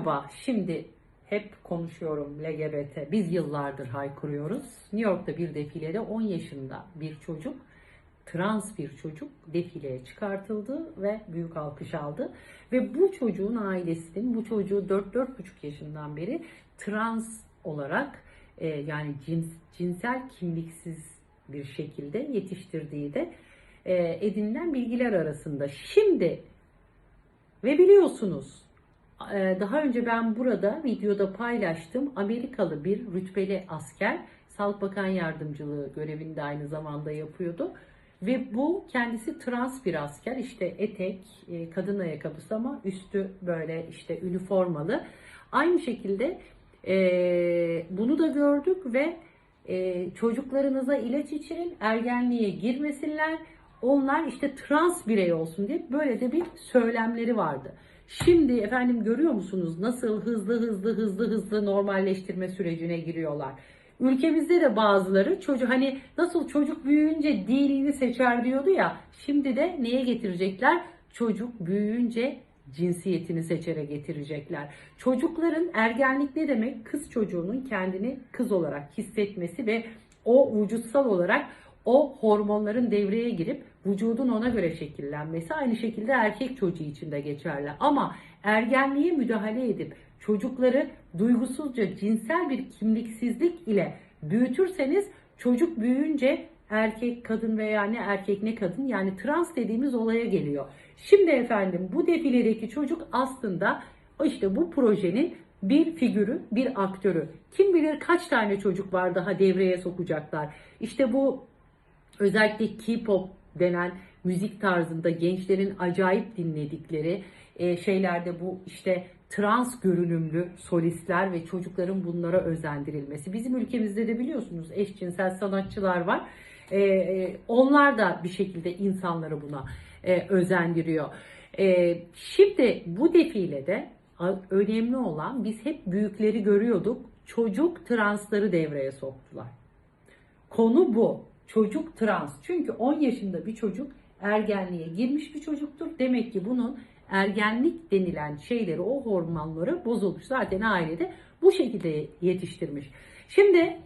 Merhaba, şimdi hep konuşuyorum LGBT. Biz yıllardır haykırıyoruz. New York'ta bir defilede 10 yaşında bir çocuk, trans bir çocuk defileye çıkartıldı ve büyük alkış aldı. Ve bu çocuğun ailesinin bu çocuğu 4-4,5 yaşından beri trans olarak e, yani cins, cinsel kimliksiz bir şekilde yetiştirdiği de e, edinilen bilgiler arasında. Şimdi ve biliyorsunuz daha önce ben burada videoda paylaştım. Amerikalı bir rütbeli asker Sağlık Bakan Yardımcılığı görevini de aynı zamanda yapıyordu. Ve bu kendisi trans bir asker. İşte etek, e, kadın ayakkabısı ama üstü böyle işte üniformalı. Aynı şekilde e, bunu da gördük ve e, çocuklarınıza ilaç içirin, ergenliğe girmesinler. Onlar işte trans birey olsun diye böyle de bir söylemleri vardı. Şimdi efendim görüyor musunuz nasıl hızlı hızlı hızlı hızlı normalleştirme sürecine giriyorlar. Ülkemizde de bazıları çocuk hani nasıl çocuk büyüyünce dilini seçer diyordu ya. Şimdi de neye getirecekler? Çocuk büyüyünce cinsiyetini seçere getirecekler. Çocukların ergenlik ne demek? Kız çocuğunun kendini kız olarak hissetmesi ve o vücutsal olarak o hormonların devreye girip vücudun ona göre şekillenmesi aynı şekilde erkek çocuğu için de geçerli. Ama ergenliğe müdahale edip çocukları duygusuzca cinsel bir kimliksizlik ile büyütürseniz çocuk büyüyünce erkek kadın veya ne erkek ne kadın yani trans dediğimiz olaya geliyor. Şimdi efendim bu defiledeki çocuk aslında işte bu projenin bir figürü, bir aktörü. Kim bilir kaç tane çocuk var daha devreye sokacaklar. İşte bu özellikle K-pop denen müzik tarzında gençlerin acayip dinledikleri e, şeylerde bu işte trans görünümlü solistler ve çocukların bunlara özendirilmesi. Bizim ülkemizde de biliyorsunuz eşcinsel sanatçılar var. E, e, onlar da bir şekilde insanları buna e, özendiriyor. E, şimdi bu defilede önemli olan biz hep büyükleri görüyorduk. Çocuk transları devreye soktular. Konu bu. Çocuk trans. Çünkü 10 yaşında bir çocuk ergenliğe girmiş bir çocuktur. Demek ki bunun ergenlik denilen şeyleri, o hormonları bozulmuş. Zaten ailede bu şekilde yetiştirmiş. Şimdi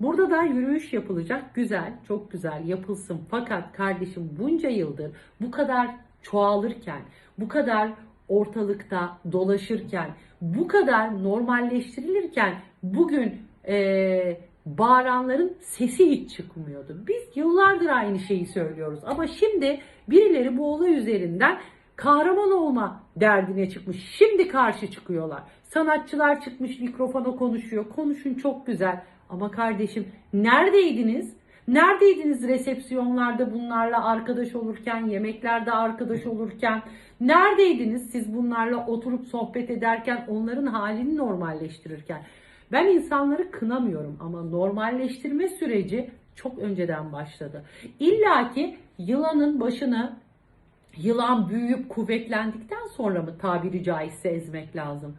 burada da yürüyüş yapılacak. Güzel, çok güzel yapılsın. Fakat kardeşim bunca yıldır bu kadar çoğalırken, bu kadar ortalıkta dolaşırken, bu kadar normalleştirilirken bugün eee bağıranların sesi hiç çıkmıyordu. Biz yıllardır aynı şeyi söylüyoruz ama şimdi birileri bu olay üzerinden kahraman olma derdine çıkmış. Şimdi karşı çıkıyorlar. Sanatçılar çıkmış mikrofona konuşuyor. Konuşun çok güzel. Ama kardeşim neredeydiniz? Neredeydiniz resepsiyonlarda bunlarla arkadaş olurken, yemeklerde arkadaş olurken? Neredeydiniz siz bunlarla oturup sohbet ederken, onların halini normalleştirirken? Ben insanları kınamıyorum ama normalleştirme süreci çok önceden başladı. İlla ki yılanın başını yılan büyüyüp kuvvetlendikten sonra mı tabiri caizse ezmek lazım?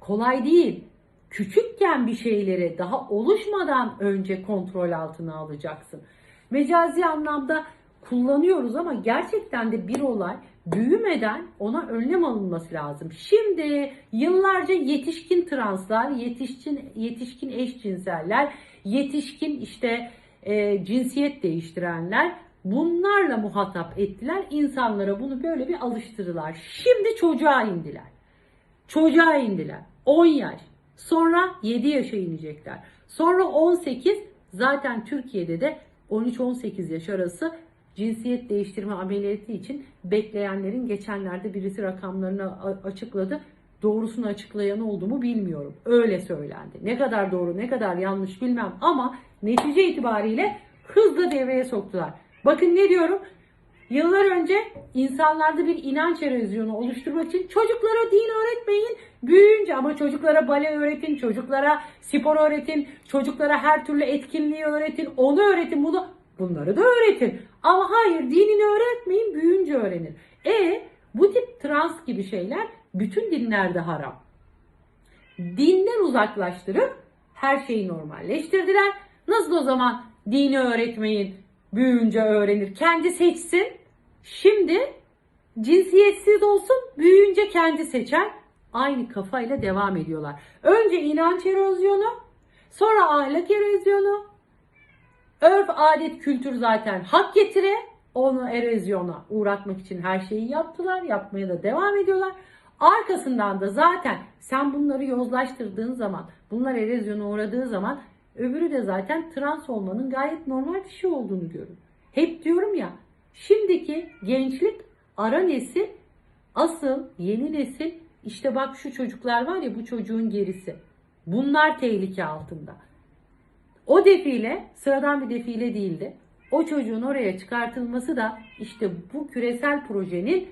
Kolay değil. Küçükken bir şeyleri daha oluşmadan önce kontrol altına alacaksın. Mecazi anlamda kullanıyoruz ama gerçekten de bir olay büyümeden ona önlem alınması lazım. Şimdi yıllarca yetişkin translar, yetişkin yetişkin eşcinseller, yetişkin işte e, cinsiyet değiştirenler bunlarla muhatap ettiler. İnsanlara bunu böyle bir alıştırdılar. Şimdi çocuğa indiler. Çocuğa indiler. 10 yaş. Sonra 7 yaşa inecekler. Sonra 18 zaten Türkiye'de de 13-18 yaş arası cinsiyet değiştirme ameliyatı için bekleyenlerin geçenlerde birisi rakamlarını açıkladı. Doğrusunu açıklayan oldu mu bilmiyorum. Öyle söylendi. Ne kadar doğru ne kadar yanlış bilmem ama netice itibariyle hızla devreye soktular. Bakın ne diyorum? Yıllar önce insanlarda bir inanç erozyonu oluşturmak için çocuklara din öğretmeyin. Büyüyünce ama çocuklara bale öğretin, çocuklara spor öğretin, çocuklara her türlü etkinliği öğretin, onu öğretin, bunu bunları da öğretin. Ama hayır dinini öğretmeyin, büyüyünce öğrenir. E bu tip trans gibi şeyler bütün dinlerde haram. Dinden uzaklaştırıp her şeyi normalleştirdiler. Nasıl o zaman dini öğretmeyin, büyüyünce öğrenir, kendi seçsin. Şimdi cinsiyetsiz olsun, büyüyünce kendi seçer. aynı kafayla devam ediyorlar. Önce inanç erozyonu, sonra ahlak erozyonu, örf, adet, kültür zaten hak getire. Onu erozyona uğratmak için her şeyi yaptılar, yapmaya da devam ediyorlar. Arkasından da zaten sen bunları yozlaştırdığın zaman, bunlar erozyona uğradığı zaman öbürü de zaten trans olmanın gayet normal bir şey olduğunu görür. Hep diyorum ya, şimdiki gençlik ara nesil, asıl yeni nesil işte bak şu çocuklar var ya bu çocuğun gerisi. Bunlar tehlike altında. O defile sıradan bir defile değildi. O çocuğun oraya çıkartılması da işte bu küresel projenin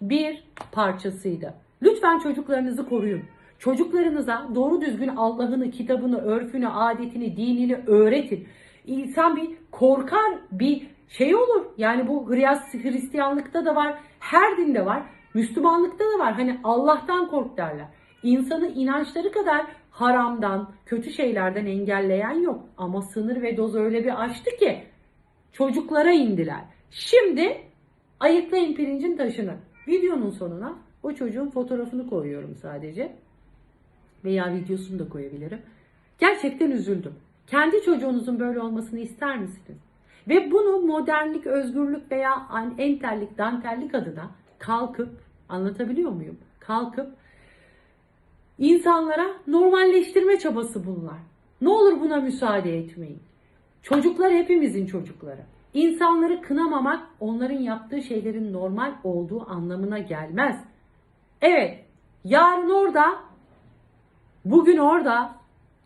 bir parçasıydı. Lütfen çocuklarınızı koruyun. Çocuklarınıza doğru düzgün Allah'ını, kitabını, örfünü, adetini, dinini öğretin. İnsan bir korkar, bir şey olur. Yani bu Hristiyanlıkta da var, her dinde var. Müslümanlıkta da var. Hani Allah'tan kork derler. İnsanı inançları kadar haramdan, kötü şeylerden engelleyen yok. Ama sınır ve doz öyle bir aştı ki çocuklara indiler. Şimdi ayıklayın pirincin taşını. Videonun sonuna o çocuğun fotoğrafını koyuyorum sadece. Veya videosunu da koyabilirim. Gerçekten üzüldüm. Kendi çocuğunuzun böyle olmasını ister misiniz? Ve bunu modernlik, özgürlük veya entellik, dantellik adına kalkıp, anlatabiliyor muyum? Kalkıp insanlara normalleştirme çabası bunlar. Ne olur buna müsaade etmeyin. Çocuklar hepimizin çocukları. İnsanları kınamamak onların yaptığı şeylerin normal olduğu anlamına gelmez. Evet, yarın orada, bugün orada,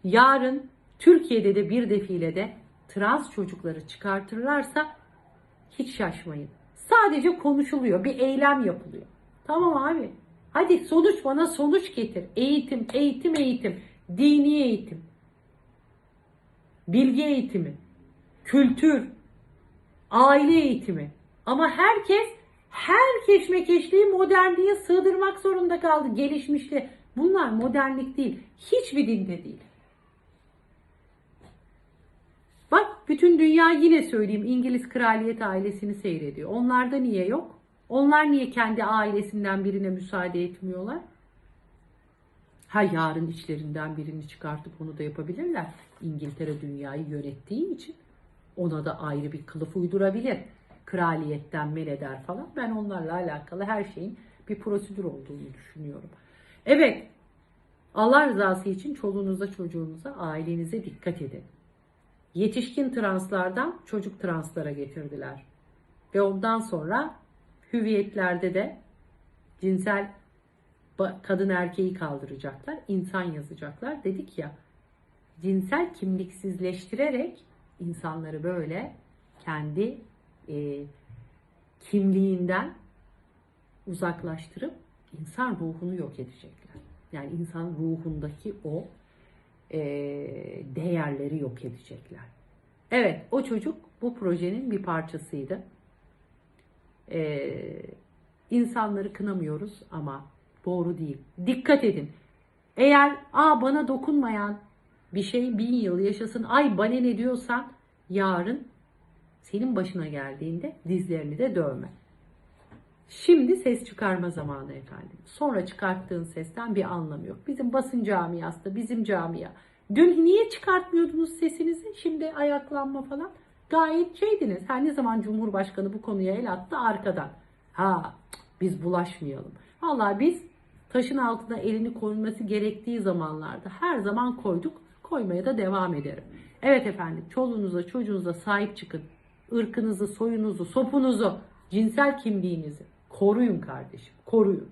yarın Türkiye'de de bir defilede trans çocukları çıkartırlarsa hiç şaşmayın. Sadece konuşuluyor, bir eylem yapılıyor. Tamam abi. Hadi sonuç bana sonuç getir. Eğitim, eğitim, eğitim. Dini eğitim. Bilgi eğitimi. Kültür. Aile eğitimi. Ama herkes her keşmekeşliği modernliğe sığdırmak zorunda kaldı. Gelişmişti. Bunlar modernlik değil. Hiçbir dinde değil. Bak bütün dünya yine söyleyeyim İngiliz kraliyet ailesini seyrediyor. Onlarda niye yok? Onlar niye kendi ailesinden birine müsaade etmiyorlar? Ha yarın içlerinden birini çıkartıp onu da yapabilirler. İngiltere dünyayı yönettiği için ona da ayrı bir kılıf uydurabilir. Kraliyetten men eder falan. Ben onlarla alakalı her şeyin bir prosedür olduğunu düşünüyorum. Evet, Allah rızası için çoluğunuza, çocuğunuza, ailenize dikkat edin. Yetişkin translardan çocuk translara getirdiler. Ve ondan sonra hüviyetlerde de cinsel kadın erkeği kaldıracaklar, insan yazacaklar. Dedik ya, cinsel kimliksizleştirerek insanları böyle kendi e, kimliğinden uzaklaştırıp insan ruhunu yok edecekler. Yani insan ruhundaki o e, değerleri yok edecekler. Evet, o çocuk bu projenin bir parçasıydı. E, insanları kınamıyoruz ama doğru değil. Dikkat edin. Eğer Aa, bana dokunmayan bir şey bin yıl yaşasın, ay bana ne diyorsan yarın senin başına geldiğinde dizlerini de dövme. Şimdi ses çıkarma zamanı efendim. Sonra çıkarttığın sesten bir anlamı yok. Bizim basın camiası da bizim camia. Dün niye çıkartmıyordunuz sesinizi? Şimdi ayaklanma falan. Gayet şeydiniz. Her ne zaman Cumhurbaşkanı bu konuya el attı arkadan. Ha biz bulaşmayalım. Vallahi biz taşın altına elini koyması gerektiği zamanlarda her zaman koyduk. Koymaya da devam ederim. Evet efendim çoluğunuza çocuğunuza sahip çıkın. Irkınızı, soyunuzu, sopunuzu, cinsel kimliğinizi koruyun kardeşim. Koruyun.